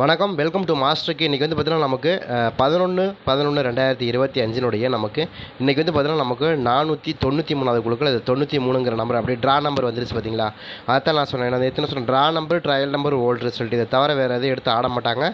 வணக்கம் welcome to மாஸ்டருக்கு இன்றைக்கி வந்து பார்த்தீங்கன்னா நமக்கு பதினொன்று பதினொன்று ரெண்டாயிரத்தி இருபத்தி அஞ்சினுடைய நமக்கு இன்றைக்கி வந்து பார்த்தீங்கன்னா நமக்கு நானூற்றி தொண்ணூற்றி மூணாவது குழுக்கள் அது தொண்ணூற்றி மூணுங்கிற நம்பர் அப்படியே ட்ரா நம்பர் வந்துருச்சு பார்த்தீங்களா அதான் நான் சொன்னேன். நான் எத்தனை சொன்னேன்? Draw number trial number old result இதை தவிர வேறு எதுவும் எடுத்து ஆட மாட்டாங்க.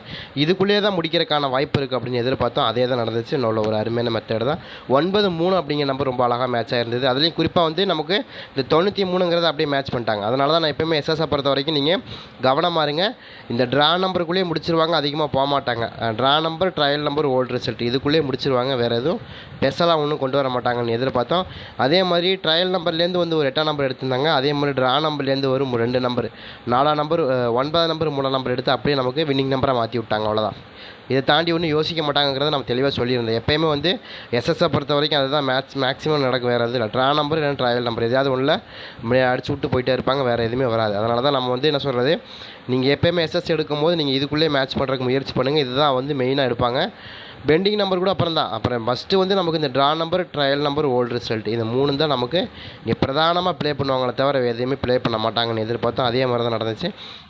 இதுக்குள்ளேயே தான் முடிக்கிறதுக்கான வாய்ப்பு இருக்குது அப்படின்னு எதிர்பார்த்தோம். அதே தான் நடந்துச்சு. நல்ல ஒரு அருமையான மெத்தட் தான். ஒன்பது மூணு அப்படிங்கிற நம்பர் ரொம்ப அழகாக மேட்ச் ஆயிருந்தது. அதுலேயும் குறிப்பாக வந்து நமக்கு இந்த தொண்ணூற்றி மூணுங்கிறத அப்படியே மேட்ச் பண்ணிட்டாங்க. அதனால தான் நான் எப்பயுமே எஸ்எஸ்ஐ பொறுத்த வரைக்கும் நீங்கள் கவனமாக இருங்க. இந்த ட்ரா நம்பருக்குள்ளேயே முடிச்சிருவாங்க அதிகமாக போக மாட்டாங்க draw number trial number old result இதுக்குள்ளேயே முடிச்சிருவாங்க வேறு எதுவும் ஸ்பெஷலாக ஒன்றும் கொண்டு வர மாட்டாங்கன்னு எதிர்பார்த்தோம். அதே மாதிரி ட்ரையல் நம்பர்லேருந்து வந்து ஒரு எட்டாம் நம்பர் எடுத்திருந்தாங்க. அதே மாதிரி ட்ரா நம்பர்லேருந்து ஒரு ரெண்டு நம்பர் நாலாம் நம்பர் ஒன்பதாம் நம்பர் மூணாம் நம்பர் எடுத்து அப்படியே நமக்கு வின்னிங் நம்பராக மாற்றி விட்டாங்க அவ்வளோதான் இதை தாண்டி ஒன்றும் யோசிக்க மாட்டாங்கிறத நம்ம தெளிவாக சொல்லியிருந்தோம் எப்போயுமே வந்து எஸ்எஸ்ஐ பொறுத்த வரைக்கும் அதுதான் மேட்ச் மேக்ஸிமம் நடக்கும் வேறு எதுவும் இல்லை. ட்ரா நம்பர் இல்லைன்னா ட்ரையல் நம்பர் எதாவது ஒன்றில் அடிச்சு விட்டு போயிட்டே இருப்பாங்க வேறு எதுவுமே வராது. அதனால தான் நம்ம வந்து என்ன சொல்கிறது நீங்கள் எப்போயுமே எஸ்எஸ் எடுக்கும்போது நீங்கள் இதுக்குள்ளே மேட்ச் பண்ணுறதுக்கு முயற்சி பண்ணுங்கள் இதுதான் வந்து மெயினாக எடுப்பாங்க. பெண்டிங் நம்பர் கூட அப்புறம் தான் அப்புறம் ஃபஸ்ட்டு வந்து நமக்கு இந்த draw number trial number old result இந்த மூணு தான் நமக்கு இங்கே பிரதானமாக ப்ளே பண்ணுவாங்களே தவிர எதையுமே ப்ளே பண்ண மாட்டாங்கன்னு எதிர்பார்த்தோம் அதே மாதிரி தான் நடந்துச்சு.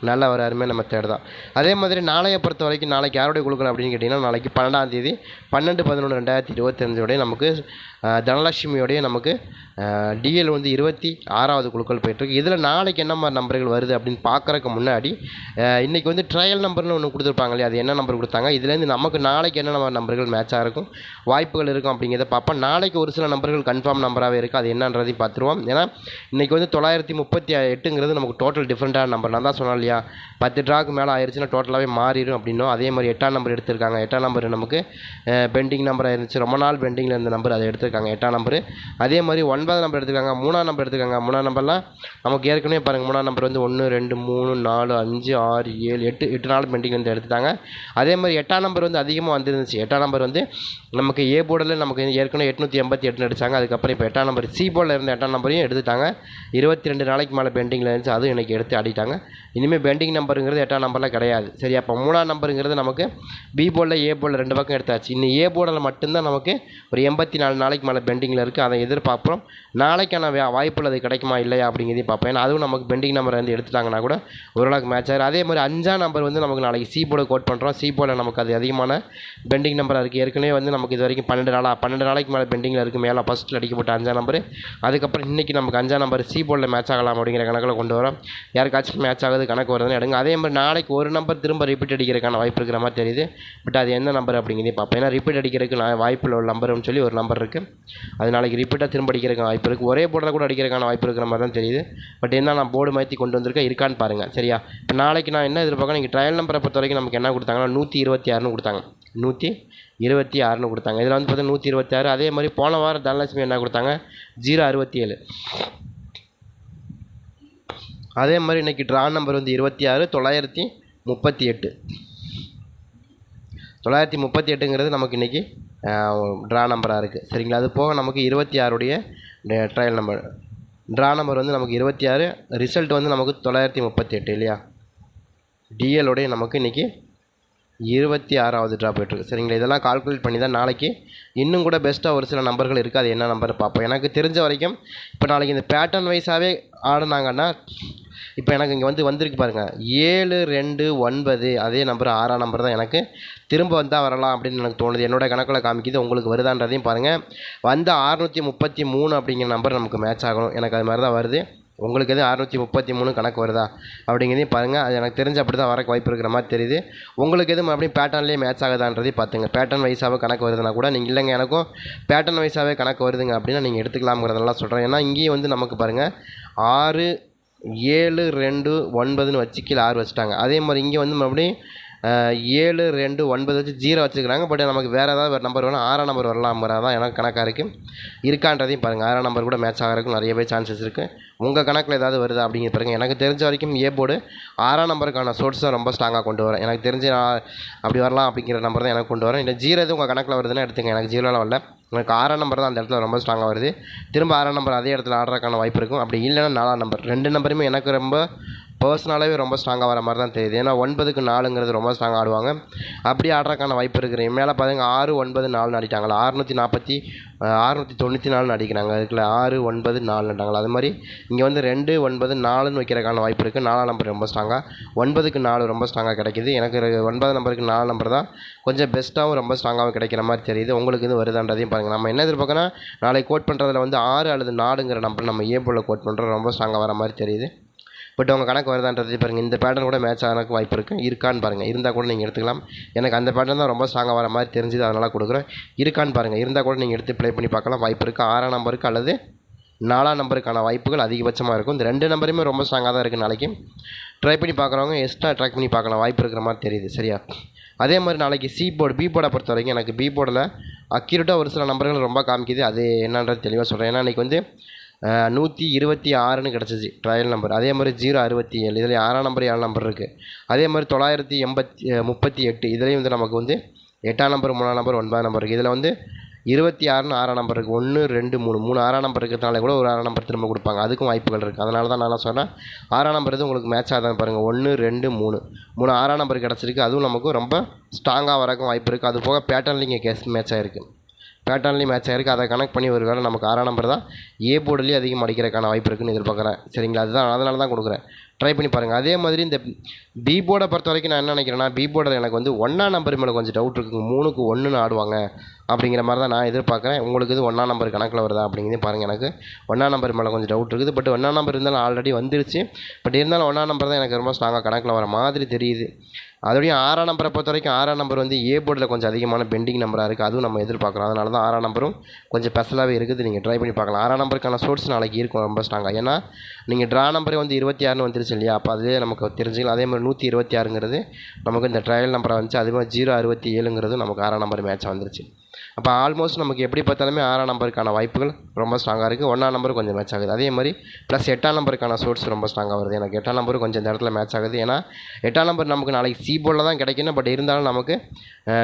நல்ல ஒரு அருமையான மெத்தட் தான். அதே மாதிரி நாளையை பொறுத்த வரைக்கும் நாளைக்கு யாருடைய கொடுக்கலாம் அப்படின்னு கேட்டிங்கன்னா நாளைக்கு பன்னெண்டாம் தேதி பன்னெண்டு பதினொன்று ரெண்டாயிரத்தி இருபத்தஞ்சோடய நமக்கு தனலட்சுமியோடைய நமக்கு டிஎல் வந்து இருபத்தி ஆறாவது குழுக்கள் போயிட்டுருக்கு இதில் நாளைக்கு என்ன மாதிரி நம்பர்கள் வருது அப்படின்னு பார்க்குறக்கு முன்னாடி இன்றைக்கி வந்து ட்ரையல் நம்பர்னு ஒன்று கொடுத்துருப்பாங்க இல்லையா அது என்ன நம்பர் கொடுத்தாங்க? இதுலேருந்து நமக்கு நாளைக்கு என்ன நம்பர் நம்பர்கள் மேட்சாக இருக்கும்? வாய்ப்புகள் இருக்கும் அப்படிங்கிறத பார்ப்போம். நாளைக்கு ஒரு சில நம்பர்கள் கன்ஃபார்ம் நம்பராகவே இருக்குது அது என்னன்றதையும் பார்த்துருவோம். ஏன்னா இன்றைக்கி வந்து தொள்ளாயிரத்தி முப்பத்தி எட்டுங்கிறது நமக்கு டோட்டல் டிஃப்ரெண்ட்டான நம்பர் நான் தான் சொன்னேன் இல்லையா? பத்து ட்ராக்கு மேலே ஆயிடுச்சுன்னா டோட்டலாகவே மாறிடும் அப்படின்னும். அதே மாதிரி எட்டாம் நம்பர் எடுத்திருக்காங்க. எட்டாம் நம்பர் நமக்கு பெண்டிங் நம்பராக இருந்துச்சு. ரொம்ப நாள் பெண்டிங்கில் இருந்த நம்பர் அதை எடுத்திருக்காங்க. எட்டாம் நம்பர் அதே மாதிரி ஒன்பதாம் நம்பர் எடுத்துருக்காங்க. மூணாம் நம்பர் எடுத்துக்காங்க மூணாம் நம்பர்லாம் நமக்கு ஏற்கனவே பாருங்கள் மூணாம் நம்பர் வந்து ஒன்று ரெண்டு மூணு நாலு அஞ்சு அஞ்சு ஆறு ஏழு எட்டு எட்டு நாள் பெண்டிங் வந்து எடுத்துட்டாங்க. அதே மாதிரி எட்டாம் நம்பர் வந்து அதிகமாக வந்துருந்துச்சு. எட்டாம் நம்பர் வந்து நமக்கு ஏ போர்டில் நமக்கு ஏற்கனவே எட்நூற்றி எண்பத்தி எட்டு அடிச்சாங்க அதுக்கப்புறம் இப்போ எட்டாம் நம்பர் சி போர்டில் இருந்த எட்டாம் நம்பரையும் எடுத்துட்டாங்க. இருபத்தி ரெண்டு நாளைக்கு மேலே பெண்டிங்கில் இருந்துச்சு. அதுவும் எனக்கு எடுத்து ஆடிட்டாங்க. இனிமேல் பெண்டிங் நம்பருங்கிறது எட்டாம் நம்பரில் கிடையாது. சரி அப்போ மூணாம் நம்பருங்கிறது நமக்கு பி போர்டில் ஏ போர்டில் ரெண்டு பக்கம் எடுத்தாச்சு. இன்னும் ஏ போர்டில் மட்டும்தான் நமக்கு ஒரு எண்பத்தி நாலு நாளைக்கு மேலே பெண்டிங்கில் இருக்குது அதை எதிர்பார்ப்போம். நாளைக்கான வா- வாய்ப்புகள் அது கிடைக்குமா இல்லையா அப்படிங்கிறதையும் பார்ப்பேன் ஏன்னா அதுவும் நமக்கு பெண்டிங் நம்பர் வந்து எடுத்துட்டாங்கன்னா கூட ஓரளவுக்கு மேட்ச் அதே மாதிரி அஞ்சாம் நம்பர் வந்து நமக்கு நாளைக்கு சி போர்டை கோட் பண்ணுறோம் சி போர்டில் நமக்கு அது அதிகமான பெண்டிங் நம்பராக இருக்குது ஏற்கனவே வந்து நமக்கு இது வரைக்கும் பன்னெண்டு நாளாக பன்னெண்டு நாளைக்கு மேலே பெண்டிங்கில் இருக்குது மேலே ஃபஸ்ட்டில் அடிக்கப்பட்ட அஞ்சாம் நம்பர் அதுக்கப்புறம் இன்றைக்கி நமக்கு அஞ்சாம் நம்பர் சி போர்டில் மேட்ச் ஆகலாம் அப்படிங்கிற கணக்கில் கொண்டு வரோம். யாருக்காச்சும் மேட்ச் ஆகுது கணக்கு வருதுன்னு எடுங்க. அதே மாதிரி நாளைக்கு ஒரு நம்பர் திரும்ப ரிப்பீட் அடிக்கிறதுக்கான வாய்ப்பு இருக்கிற மாதிரி தெரியுது. பட் அது எந்த நம்பர் அப்படிங்கிறதே பார்ப்பேன் ஏன்னா ரிப்பீட் அடிக்கிறதுக்கு நான் வாய்ப்பில் உள்ள நம்பர்னு சொல்லி ஒரு நம்பர் இருக்குது அது நாளைக்கு ரிப்பீட்டாக திரும்ப அடிக்கிறதுக்கு வாய்ப்பு இருக்குது ஒரே போர்டில் கூட அடிக்கிறதுக்கான வாய்ப்பு இருக்கிற மாதிரி தான் தெரியுது. பட் என்ன நான் போர்டு மாற்றி கொண்டு வந்திருக்கேன் இருக்கான்னு பாருங்கள் சரியா? இப்போ நாளைக்கு நான் என்ன எதிர்பார்க்கணும் நீங்கள் ட்ரையல் நம்பரை பொறுத்த வரைக்கும் நமக்கு என்ன கொடுத்தாங்கன்னா நூற்றி இருபத்தி ஆறுனு கொடுத்தாங்க. நூற்றி இருபத்தி ஆறுனு கொடுத்தாங்க. இதில் வந்து பார்த்தீங்கன்னா நூற்றி இருபத்தி ஆறு. அதே மாதிரி போன வாரம் தனலட்சுமி என்ன கொடுத்தாங்க? ஜீரோ அறுபத்தி ஏழு. அதே மாதிரி இன்றைக்கி ட்ரா நம்பர் வந்து இருபத்தி ஆறு தொள்ளாயிரத்தி முப்பத்தி எட்டு. தொள்ளாயிரத்தி முப்பத்தி எட்டுங்கிறது நமக்கு இன்றைக்கி ட்ரா நம்பராக இருக்குது சரிங்களா? அது போக நமக்கு இருபத்தி ஆறுடைய ட்ரையல் நம்பர் ட்ரா நம்பர் வந்து நமக்கு இருபத்தி ஆறு ரிசல்ட் வந்து நமக்கு தொள்ளாயிரத்தி முப்பத்தி எட்டு இல்லையா? டிஎலோடைய நமக்கு இன்றைக்கி இருபத்தி ஆறாவது ட்ரா போயிட்டுருக்கு. சரிங்களா? இதெல்லாம் கால்குலேட் பண்ணி தான் நாளைக்கு இன்னும் கூட பெஸ்ட்டாக ஒரு சில நம்பர்கள் இருக்குது அது என்ன நம்பர் பார்ப்போம். எனக்கு தெரிஞ்ச வரைக்கும் இப்போ நாளைக்கு இந்த பேட்டர்ன் வைஸாகவே ஆடினாங்கன்னா இப்போ எனக்கு இங்கே வந்து வந்திருக்கு பாருங்கள் ஏழு ரெண்டு ஒன்பது அதே நம்பர் ஆறாம் நம்பர் தான் எனக்கு திரும்ப வந்தால் வரலாம் அப்படின்னு எனக்கு தோணுது. என்னோட கணக்கில் காமிக்குது. உங்களுக்கு வருதான்றதையும் பாருங்கள் வந்த அறுநூற்றி முப்பத்தி மூணு அப்படிங்கிற நம்பர் நமக்கு மேட்ச் ஆகணும். எனக்கு அது மாதிரி தான் வருது. உங்களுக்கு எதுவும் அறுநூற்றி முப்பத்தி மூணு கணக்கு வருதா? அப்படிங்கிறதையும் பாருங்கள் அது எனக்கு தெரிஞ்ச அப்படி தான் வரக்கு வாய்ப்பு இருக்கிற மாதிரி தெரியுது. உங்களுக்கு எதுவும் அப்படியே பேட்டர்ன்லேயே மேட்ச் ஆகுதான்றதையும் பார்த்துங்க. பேட்டர்ன் வைஸாகவே கணக்கு வருதுன்னா கூட நீங்கள் இல்லைங்க எனக்கும் பேட்டர்ன் வைஸாகவே கணக்கு வருதுங்க அப்படின்னா நீங்கள் எடுத்துக்கலாம்ங்கிறதெல்லாம் சொல்கிறேன் ஏன்னா இங்கேயும் வந்து நமக்கு பாருங்கள் ஆறு ஏழு ரெண்டு ஒன்பதுன்னு வச்சு கீழே ஆறு வச்சுட்டாங்க. அதே மாதிரி இங்கே வந்து மறுபடியும் ஏழு ரெண்டு ஒன்பது வச்சு ஜீரோ வச்சுக்கிறாங்க பட் நமக்கு வேறு ஏதாவது நம்பர் வேணும் ஆறாம் நம்பர் வரலாம்ங்கிறது தான் எனக்கு கணக்காக இருக்குது இருக்கான்றதையும் பாருங்கள் ஆறாம் நம்பர் கூட மேட்ச் ஆகிறதுக்கு நிறையவே சான்சஸ் இருக்குது உங்கள் கணக்கில் ஏதாவது வருதா அப்படிங்கிற பாருங்கள் எனக்கு தெரிஞ்ச வரைக்கும் ஏ போர்டு ஆறாம் நம்பருக்கான சோர்ஸை ரொம்ப ஸ்ட்ராங்காக கொண்டு வரேன் எனக்கு தெரிஞ்சு நான் அப்படி வரலாம் அப்படிங்கிற நம்பர் தான் எனக்கு கொண்டு வரேன் இல்லை ஜீரோ எதுவும் உங்கள் கணக்கில் வருதுன்னா எடுத்துங்க எனக்கு ஜீரோலாம் வரல. எனக்கு ஆறாம் நம்பர் தான் அந்த இடத்துல ரொம்ப ஸ்ட்ராங்காக வருது. திரும்ப ஆறாம் நம்பர் அதே இடத்துல ஆடுறதுக்கான வாய்ப்பு இருக்கும். அப்படி இல்லைன்னா நாலாம் நம்பர் ரெண்டு நம்பருமே எனக்கு ரொம்ப பர்சனலாகவே ரொம்ப ஸ்ட்ராங்காக வர மாதிரி தான் தெரியுது. ஏன்னா ஒன்பதுக்கு நாலுங்கிறது ரொம்ப ஸ்ட்ராங்காக ஆடுவாங்க. அப்படி ஆடுறதுக்கான வாய்ப்பு இருக்குது. மேலே பாருங்க ஆறு ஒன்பது நாலுன்னு அடிட்டாங்களா அறுநூற்றி நாற்பத்தி அறுநூற்றி தொண்ணூற்றி நாலுன்னு அடிக்கிறாங்க அதுக்குள்ள ஆறு ஒன்பது நாலுன்றாங்களா அது மாதிரி இங்கே வந்து ரெண்டு ஒன்பது நாலுன்னு வைக்கிறதுக்கான வாய்ப்பு இருக்குது. நாலாம் நம்பர் ரொம்ப ஸ்ட்ராங்காக ஒன்பதுக்கு நாலு ரொம்ப ஸ்ட்ராங்காக கிடைக்கிது. எனக்கு ரெ- ஒன்பது நம்பருக்கு நாலு நம்பர் தான் கொஞ்சம் பெஸ்ட்டாகவும் ரொம்ப ஸ்ட்ராங்காகவும் கிடைக்கிற மாதிரி தெரியுது. உங்களுக்கு இது வருதான்றதையும் பாருங்கள் நம்ம என்ன எதிர்பார்க்கனா நாளைக்கு கோட் பண்ணுறதுல வந்து ஆறு அல்லது நாலுங்கிற நம்பர் நம்ம ஏ போல் கோட் பண்ணுறோம் ரொம்ப ஸ்ட்ராங்காக வர மாதிரி தெரியுது. பட் உங்கள் கணக்கு வருதான்றது பாருங்கள் இந்த பேட்டர்ன் கூட மேட்ச் ஆகிறதுக்கு வாய்ப்பு இருக்குது இருக்கான்னு பாருங்கள் இருந்தால் கூட நீங்கள் எடுத்துக்கலாம். எனக்கு அந்த பேட்டர்ன் தான் ரொம்ப ஸ்ட்ராங்காக வர மாதிரி தெரிஞ்சுது. அதனால் கொடுக்குறேன். இருக்கான்னு பாருங்கள் இருந்தால் கூட நீங்கள் எடுத்து ப்ளே பண்ணி பார்க்கலாம். வாய்ப்பு இருக்குது ஆறாம் நம்பருக்கு அல்லது நாலாம் நம்பருக்கான வாய்ப்புகள் அதிகபட்சமாக இருக்கும். இந்த ரெண்டு நம்பருமே ரொம்ப ஸ்ட்ராங்காக தான் இருக்குது நாளைக்கு. ட்ரை பண்ணி பார்க்குறவங்க எக்ஸ்ட்ரா ட்ராக் பண்ணி பார்க்கலாம். வாய்ப்பு இருக்கிற மாதிரி தெரியுது. சரியா? அதே மாதிரி நாளைக்கு சி போர்டு பி போர்டை பொறுத்த வரைக்கும் எனக்கு பி போர்டில் அக்யூரேட்டாக ஒரு சில நம்பர்கள் ரொம்ப காமிக்குது. அது என்னன்றது தெளிவாக சொல்கிறேன் ஏன்னா இன்றைக்கி வந்து நூற்றி இருபத்தி ஆறுன்னு கிடச்சிச்சு ட்ரையல் நம்பர் அதே மாதிரி ஜீரோ அறுபத்தி ஏழு இதில் ஆறாம் நம்பர் ஏழு நம்பர் இருக்குது அதே மாதிரி தொள்ளாயிரத்தி எண்பத்தி முப்பத்தி எட்டு இதுலேயும் வந்து நமக்கு வந்து எட்டாம் நம்பர் மூணாம் நம்பர் ஒன்பதாம் நம்பர் இருக்குது இதில் வந்து இருபத்தி ஆறுன்னு ஆறாம் நம்பர் இருக்குது ஒன்று ரெண்டு மூணு மூணு ஆறாம் நம்பர் இருக்கிறதுனால கூட ஒரு ஆறாம் நம்பர் திரும்ப கொடுப்பாங்க. அதுக்கும் வாய்ப்புகள் இருக்குது அதனால தான் நான் சொன்னேன். ஆறாம் நம்பர் இது உங்களுக்கு மேட்ச் ஆகுதான் பாருங்கள் ஒன்று ரெண்டு மூணு. மூணு ஆறாம் நம்பர் கிடச்சிருக்கு. அதுவும் நமக்கு ரொம்ப ஸ்ட்ராங்காக வரக்கும் வாய்ப்பு இருக்குது அது போக பேட்டர்ன்லையும் கேஸ் மேட்ச் ஆகிருக்கு பேட்டர்ன்லேயும் மேட்ச் ஆகிருக்கு அதை கனெக்ட் பண்ணி ஒரு வேளை நமக்கு ஆறாம் நம்பர் தான். ஏ போர்டுலேயும் அதிகம் அடிக்கிறதுக்கான வாய்ப்பு இருக்குன்னு எதிர்பார்க்குறேன். சரிங்களா? அதுதான் அதனால தான் கொடுக்குறேன். ட்ரை பண்ணி பாருங்கள் அதே மாதிரி இந்த பி போர்டை பொறுத்த வரைக்கும் நான் என்ன நினைக்கிறேன்னா பி போர்டில் எனக்கு வந்து ஒன்றாம் நம்பர் மேலே கொஞ்சம் டவுட் இருக்குங்க மூணுக்கு ஒன்றுன்னு ஆடுவாங்க. அப்படிங்கிற மாதிரி தான் நான் எதிர்பார்க்குறேன். உங்களுக்கு இது ஒன்றாம் நம்பர் கணக்கில் வருதா அப்படிங்கிறது பாருங்கள் எனக்கு. ஒன்றாம் நம்பர் மேலே கொஞ்சம் டவுட் இருக்குது. பட் ஒன்றாம் நம்பர் இருந்தாலும் ஆல்ரெடி வந்துருச்சு. பட் இருந்தாலும் ஒன்றாம் நம்பர் தான் எனக்கு ரொம்ப ஸ்ட்ராங்காக கணக்கில் வர மாதிரி தெரியுது. அதோடய ஆறாம் நம்பரை பொறுத்த வரைக்கும் ஆறாம் நம்பர் வந்து ஏ போர்டில் கொஞ்சம் அதிகமான பெண்டிங் நம்பராக இருக்குது அதுவும் நம்ம எதிர்பார்க்குறோம். அதனால தான் ஆறாம் நம்பரும் கொஞ்சம் ஸ்பெஷலாகவே இருக்குது. நீங்கள் ட்ரை பண்ணி பார்க்கலாம். ஆறாம் நம்பருக்கான சோர்ஸ் நாளைக்கு இருக்கும் ரொம்ப ஸ்ட்ராங்காக ஏன்னா நீங்கள் ட்ரா நம்பரே வந்து இருபத்தி ஆறுனு வந்துருச்சு இல்லையா? அப்போ அதுலேயே நமக்கு தெரிஞ்சுக்கலாம். அதே மாதிரி நூற்றி இருபத்தி ஆறுங்கிறது நமக்கு இந்த ட்ரையல் நம்பரை வந்துச்சு. அதே மாதிரி ஜீரோ அறுபத்தி ஏழுங்கிறது நமக்கு ஆறாம் நம்பர் மேட்ச் வந்துருச்சு. அப்போ ஆல்மோஸ்ட் நமக்கு எப்படி பார்த்தாலுமே ஆறாம் நம்பருக்கான வாய்ப்புகள் ரொம்ப ஸ்ட்ராங்காக இருக்குது ஒன்றாம் நம்பர் கொஞ்சம் மேட்ச் ஆகுது. அதே மாதிரி ப்ளஸ் எட்டாம் நம்பருக்கான சோர்ஸ் ரொம்ப ஸ்ட்ராங்காக வருது. எனக்கு எட்டாம் நம்பர் கொஞ்சம் இந்த இடத்துல மேட்ச் ஆகுது. ஏன்னா எட்டாம் நம்பர் நமக்கு நாளைக்கு சி போர்டில் தான் கிடைக்கணும். பட் இருந்தாலும் நமக்கு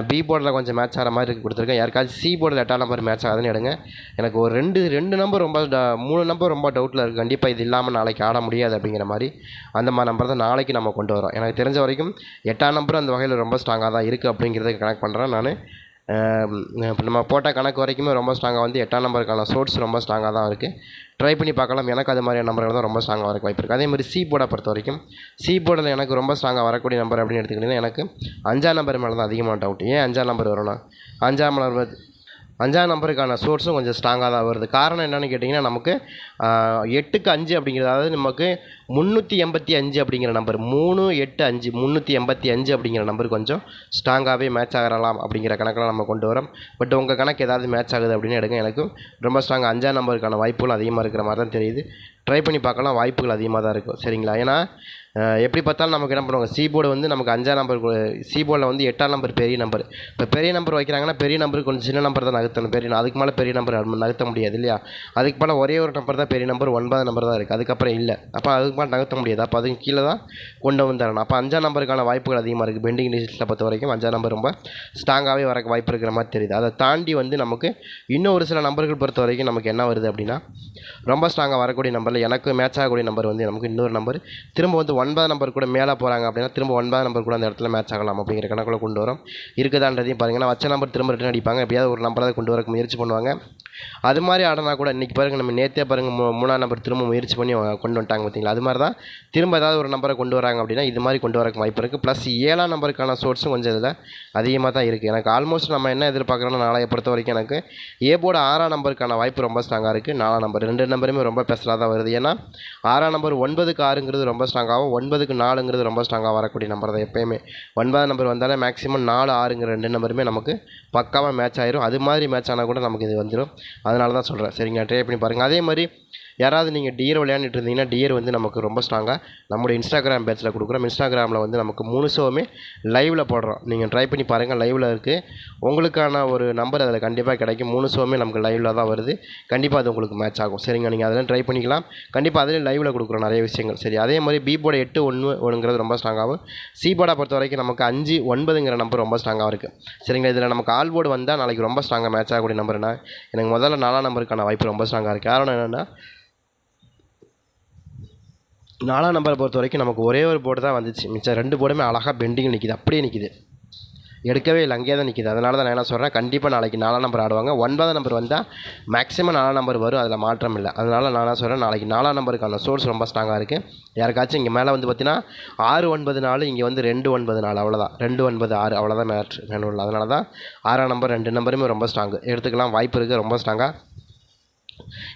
பி போர்டில் கொஞ்சம் மேட்ச் ஆகிற மாதிரி கொடுத்துருக்கேன். யாருக்காச்சும் சி போர்டில் எட்டாம் நம்பர் மேட்ச் ஆகுதுன்னு எடுங்க. எனக்கு ஒரு ரெண்டு ரெண்டு நம்பர் ரொம்ப ட- மூணு நம்பர் ரொம்ப டவுட்டில் இருக்குது கண்டிப்பாக இது இல்லாமல் நாளைக்கு ஆட முடியாது அப்படிங்கிற மாதிரி அந்த மாதிரி நம்பர் தான் நாளைக்கு நம்ம கொண்டு வரோம். எனக்கு தெரிஞ்ச வரைக்கும் எட்டாம் நம்பர் அந்த வகையில் ரொம்ப ஸ்ட்ராங்காக தான் இருக்குது அப்படிங்கிறத கனெக்ட் பண்ணுறேன் நான் இப்போ நம்ம போட்ட கணக்கு வரைக்குமே ரொம்ப ஸ்ட்ராங்காக வந்து எட்டாம் நம்பருக்கான சோர்ஸ் ரொம்ப ஸ்ட்ராங்காக தான் இருக்குது ட்ரை பண்ணி பார்க்கலாம். எனக்கு அது மாதிரியான நம்பர்கள் தான் ரொம்ப ஸ்ட்ராங்காக வரக்கு வாய்ப்பு இருக்குது அதே மாதிரி சி போர்டை பொறுத்த வரைக்கும் சி போர்டில் எனக்கு ரொம்ப ஸ்ட்ராங்காக வரக்கூடிய நம்பர் அப்படின்னு எடுத்துக்கிட்டிங்கன்னா எனக்கு அஞ்சாம் நம்பர் மேலே தான் அதிகமான டவுட் ஏன் அஞ்சாம் நம்பர் வரும்னா அஞ்சாம் நம்பர் அஞ்சாம் நம்பருக்கான சோர்ஸும் கொஞ்சம் ஸ்ட்ராங்காக தான் வருது. காரணம் என்னென்னு கேட்டிங்கன்னா நமக்கு எட்டுக்கு அஞ்சு அப்படிங்கிறது அதாவது நமக்கு முந்நூற்றி எண்பத்தி அஞ்சு அப்படிங்கிற நம்பர் மூணு எட்டு அஞ்சு முந்நூற்றி எண்பத்தி அஞ்சு அப்படிங்கிற நம்பர் கொஞ்சம் ஸ்ட்ராங்காகவே மேட்ச் ஆகலாம் அப்படிங்கிற கணக்கில் நம்ம கொண்டு வரோம். பட் உங்கள் கணக்கு ஏதாவது மேட்ச் ஆகுது அப்படின்னு எடுங்க. எனக்கு ரொம்ப ஸ்ட்ராங் அஞ்சாம் நம்பருக்கான வாய்ப்புகள் அதிகமாக இருக்கிற மாதிரி தான் தெரியுது. ட்ரை பண்ணி பார்க்கலாம். வாய்ப்புகள் அதிகமாக தான் இருக்கும். சரிங்களா? ஏன்னா எப்படி பார்த்தாலும் நமக்கு என்ன பண்ணுவாங்க? சி போர்டு வந்து நமக்கு அஞ்சாம் நம்பர் சி போர்டில் வந்து எட்டாம் நம்பர் பெரிய நம்பர் இப்போ பெரிய நம்பர் வைக்கிறாங்கன்னா பெரிய நம்பருக்கு கொஞ்சம் சின்ன நம்பர் தான் நகர்த்தணும். பெரிய அதுக்கு மேலே பெரிய நம்பர் நகர்த்த முடியாது இல்லையா? அதுக்கு மேலே ஒரே ஒரு நம்பர் தான் பெரிய நம்பர் ஒன்பது நம்பர் தான் இருக்குது அதுக்கப்புறம் இல்லை. அப்போ அதுக்கு மேலே நகர்த்த முடியாது. அப்போ அதுக்கு கீழே தான் கொண்டு வந்துடணும் அப்போ அஞ்சாம் நம்பருக்கான வாய்ப்புகள் அதிகமாக இருக்குது பெண்டிங் லிஸ்ட்டில் பொறுத்த வரைக்கும் அஞ்சாம் நம்பர் ரொம்ப ஸ்ட்ராங்காகவே வரக்கு வாய்ப்பு இருக்கிற மாதிரி தெரியுது. அதை தாண்டி வந்து நமக்கு இன்னும் ஒரு சில நம்பர்கள் பொறுத்த வரைக்கும் நமக்கு என்ன வருது அப்படின்னா ரொம்ப ஸ்ட்ராங்காக வரக்கூடிய நம்பரில் எனக்கு மேட்ச் ஆகக்கூடிய நம்பர் வந்து நமக்கு இன்னொரு நம்பர் திரும்ப வந்து ஒன்பது நம்பர் கூட மேலே போகிறாங்க அப்படின்னா திரும்ப ஒன்பது நம்பர் கூட அந்த இடத்துல மேட்ச் ஆகலாம் அப்படிங்கிற கணக்கில் கொண்டு வரும். இருக்குதான்றதையும் பாருங்கன்னா வச்ச நம்பர் திரும்ப ரிட்டன் அடிப்பாங்க. எப்படியாவது ஒரு நம்பரை கொண்டு வரக்கு முயற்சி பண்ணுவாங்க. அது மாதிரி ஆடினா கூட இன்றைக்கி பாருங்கள் நம்ம நேற்றே பாருங்கள் மூ மூணாம் நம்பர் திரும்ப முயற்சி பண்ணி கொண்டு வந்துட்டாங்க பார்த்தீங்களா? அது மாதிரி தான் திரும்ப ஏதாவது ஒரு நம்பரை கொண்டு வராங்க அப்படின்னா இது மாதிரி கொண்டு வரக்கு வாய்ப்பு இருக்குது ப்ளஸ் ஏழாம் நம்பருக்கான சோர்ஸும் கொஞ்சம் இதில் அதிகமாக தான் இருக்குது எனக்கு ஆல்மோஸ்ட் நம்ம என்ன எதிர்பார்க்குறோன்னா நாளைய பொறுத்த வரைக்கும் எனக்கு ஏ போர்டு ஆறாம் நம்பருக்கான வாய்ப்பு ரொம்ப ஸ்ட்ராங்காக இருக்குது நாலாம் நம்பர் ரெண்டு நம்பருமே ரொம்ப பெஸ்டாக தான் வருது. ஏன்னா ஆறாம் நம்பர் ஒன்பதுக்கு ஆறுங்கிறது ரொம்ப ஸ்ட்ராங்காகவும் ஒன்பதுக்கு நாலுங்கிறது ரொம்ப ஸ்ட்ராங்காக வரக்கூடிய நம்பர் தான் எப்போயுமே. ஒன்பதாம் நம்பர் வந்தாலே மேக்ஸிமம் நாலு ஆறுங்கிற ரெண்டு நம்பருமே நமக்கு பக்காவாக மேட்ச் ஆயிரும். அது மாதிரி மேட்ச் ஆனால் கூட நமக்கு இது வந்துடும் அதனால தான் சொல்கிறேன் சரிங்க ட்ரை பண்ணி பாருங்கள் அதே மாதிரி யாராவது நீங்கள் டியர் விளையாண்டுட்டு இருந்தீங்கன்னா டியர் வந்து நமக்கு ரொம்ப ஸ்ட்ராங்காக நம்மளுடைய இன்ஸ்டாகிராம் பேஜில் கொடுக்குறோம். இன்ஸ்டாகிராமில் வந்து நமக்கு மூணு ஷோவுமே லைவில் போடுறோம். நீங்கள் ட்ரை பண்ணி பாருங்கள் லைவில் இருக்குது உங்களுக்கான ஒரு நம்பர் அதில் கண்டிப்பாக கிடைக்கும். மூணு ஷோவுமே நமக்கு லைவில் தான் வருது. கண்டிப்பாக அது உங்களுக்கு மேட்ச் ஆகும். சரிங்க நீங்கள் அதெல்லாம் ட்ரை பண்ணிக்கலாம். கண்டிப்பாக அதிலே லைவில் கொடுக்குறோம் நிறைய விஷயங்கள். சரி அதே மாதிரி பி போர்டு எட்டு ஒன்று ஒன்றுங்கிறது ரொம்ப ஸ்ட்ராங்காகவும் சி போர்டை பொறுத்த வரைக்கும் நமக்கு அஞ்சு ஒன்பதுங்கிற நம்பர் ரொம்ப ஸ்ட்ராங்காக இருக்குது சரிங்களா இதில் நமக்கு ஆல் போர்டு வந்தால் நாளைக்கு ரொம்ப ஸ்ட்ராங்காக மேட்ச் ஆகக்கூடிய நம்பர்னா எனக்கு முதல்ல நாலாம் நம்பருக்கான வாய்ப்பு ரொம்ப ஸ்ட்ராங்காக இருக்குது காரணம் என்னென்னா நாலாம் நம்பரை பொறுத்த வரைக்கும் நமக்கு ஒரே ஒரு போர்டு தான் வந்துச்சு. மிச்சம் ரெண்டு போர்டுமே அழகாக பெண்டிங் நிற்கிது அப்படியே நிற்கிது எடுக்கவே இல்லை. அங்கேயே தான் நிற்கிது அதனால தான் நான் என்ன சொல்கிறேன் கண்டிப்பாக நாளைக்கு நாலாம் நம்பர் ஆடுவாங்க. ஒன்பதாம் நம்பர் வந்தால் மேக்ஸிமம் நாலாம் நம்பர் வரும். அதில் மாற்றம் இல்லை. அதனால நான் என்ன சொல்கிறேன் நாளைக்கு நாலாம் நம்பருக்கான சோர்ஸ் ரொம்ப ஸ்ட்ராங்காக இருக்குது யாருக்காச்சும் இங்கே மேலே வந்து பார்த்தீங்கன்னா ஆறு ஒன்பது நாலு இங்கே வந்து ரெண்டு ஒன்பது நாலு. அவ்வளோதான் ரெண்டு ஒன்பது ஆறு. அவ்வளோதான் மேட்ரு மேனுவில் அதனால தான் ஆறாம் நம்பர் ரெண்டு நம்பருமே ரொம்ப ஸ்ட்ராங்கு எடுத்துக்கலாம். வாய்ப்பு இருக்குது ரொம்ப ஸ்ட்ராங்காக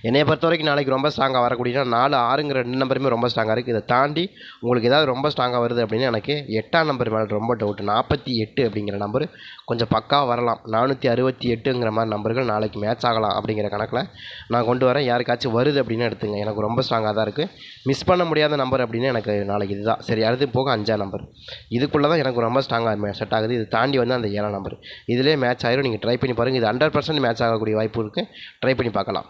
என்னையை பொறுத்த வரைக்கும் நாளைக்கு ரொம்ப ஸ்ட்ராங்காக வரக்கூடியனா நாலு ஆறுங்கிற ரெண்டு நம்பருமே ரொம்ப ஸ்ட்ராங்காக இருக்குது இதை தாண்டி உங்களுக்கு ஏதாவது ரொம்ப ஸ்ட்ராங்காக வருது அப்படின்னு எனக்கு எட்டாம் நம்பர் மேலே ரொம்ப டவுட் நாற்பத்தி எட்டு அப்படிங்கிற நம்பர் கொஞ்சம் பக்காவாக வரலாம். நானூற்றி அறுபத்தி எட்டுங்கிற மாதிரி நம்பர்கள் நாளைக்கு மேட்ச் ஆகலாம் அப்படிங்கிற கணக்கில் நான் கொண்டு வரேன். யாருக்காச்சும் வருது அப்படின்னு எடுத்துங்க. எனக்கு ரொம்ப ஸ்ட்ராங்காக தான் இருக்குது மிஸ் பண்ண முடியாத நம்பர் அப்படின்னு எனக்கு நாளைக்கு இதுதான். சரி அடுத்து போக அஞ்சாம் நம்பர். இதுக்குள்ளே தான் எனக்கு ரொம்ப ஸ்ட்ராங்காக செட் ஆகுது. இது தாண்டி வந்து அந்த ஏழாம் நம்பர். இதிலே மேட்ச் ஆயிரும். நீங்கள் ட்ரை பண்ணி பாருங்கள் இது ஹண்ட்ரட் பர்சன்ட் மேட்ச் ஆகக்கூடிய வாய்ப்பு இருக்குது ட்ரை பண்ணி பார்க்கலாம்.